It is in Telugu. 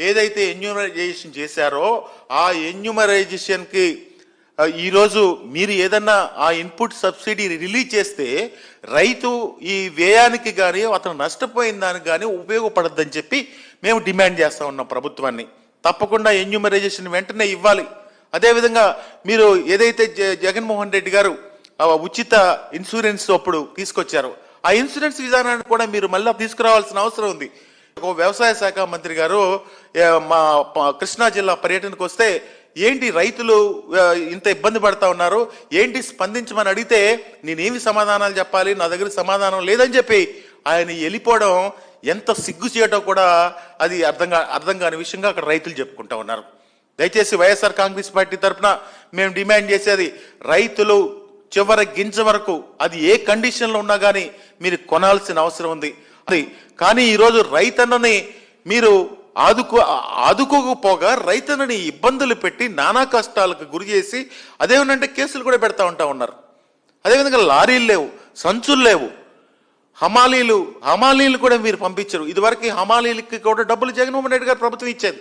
ఏదైతే ఎన్యూమరైజేషన్ చేశారో ఆ ఎన్యూమరైజేషన్కి ఈరోజు మీరు ఏదన్నా ఆ ఇన్పుట్ సబ్సిడీ రిలీజ్ చేస్తే రైతు ఈ వ్యయానికి కానీ అతను నష్టపోయిన దానికి కానీ ఉపయోగపడద్దని చెప్పి మేము డిమాండ్ చేస్తా ఉన్నాం ప్రభుత్వాన్ని. తప్పకుండా ఎన్యూమరైజేషన్ వెంటనే ఇవ్వాలి. అదేవిధంగా మీరు ఏదైతే జ- జగన్మోహన్ రెడ్డి గారు ఉచిత ఇన్సూరెన్స్ అప్పుడు తీసుకొచ్చారు ఆ ఇన్సూరెన్స్ విధానాన్ని కూడా మీరు మళ్ళీ తీసుకురావాల్సిన అవసరం ఉంది. వ్యవసాయ శాఖ మంత్రి గారు మా కృష్ణా జిల్లా పర్యటనకు వస్తే ఏంటి రైతులు ఇంత ఇబ్బంది పడతా ఉన్నారు? ఏంటి స్పందించమని అడిగితే నేనేమి సమాధానాలు చెప్పాలి? నా దగ్గర సమాధానం లేదని చెప్పి ఆయన వెళ్ళిపోవడం ఎంత సిగ్గు చేయటం కూడా అది అర్థం అర్థం కాని విషయంగా అక్కడ రైతులు చెప్పుకుంటా ఉన్నారు. దయచేసి వైఎస్ఆర్ కాంగ్రెస్ పార్టీ తరఫున మేము డిమాండ్ చేసేది రైతులు చివరి గింజ వరకు అది ఏ కండిషన్లో ఉన్నా కానీ మీరు కొనాల్సిన అవసరం ఉంది. అది కానీ ఈరోజు రైతన్నని మీరు ఆదుకో ఆదుకోకపోగా రైతన్నని ఇబ్బందులు పెట్టి నానా కష్టాలకు గురి చేసి అదేమనంటే కేసులు కూడా పెడతా ఉంటా ఉన్నారు. అదేవిధంగా లారీలు లేవు సంచులు లేవు. హమాలీలు హమాలీలు కూడా మీరు పంపించరు. ఇదివరకు హమాలీలకి కూడా డబ్బులు జగన్మోహన్ రెడ్డి గారు ప్రభుత్వం ఇచ్చేది.